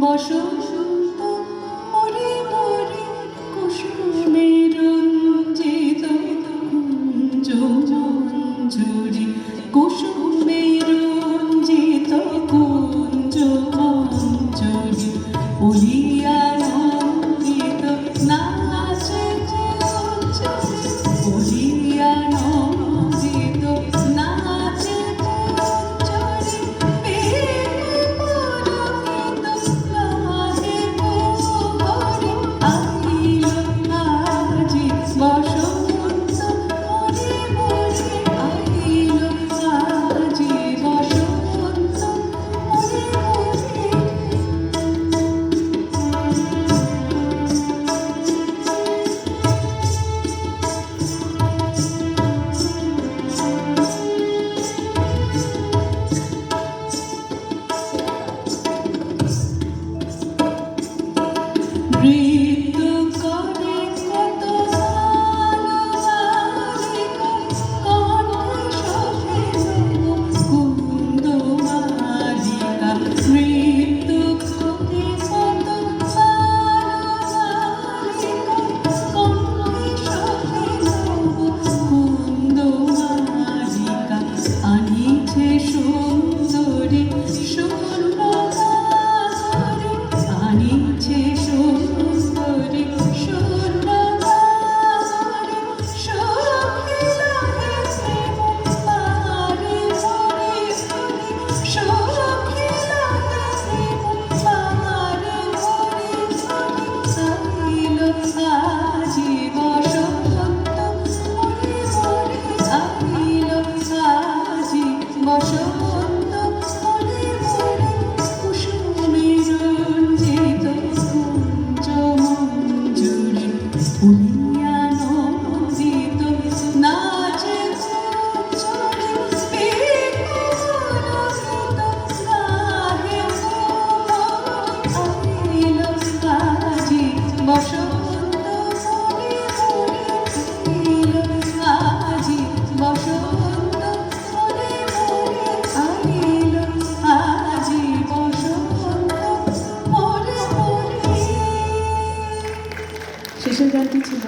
বসন্ত মরে মরে কুসুমের রঞ্জিত কুঞ্জ কুঞ্জরি কুসুম free. Oh. রেজাল্টই ছিল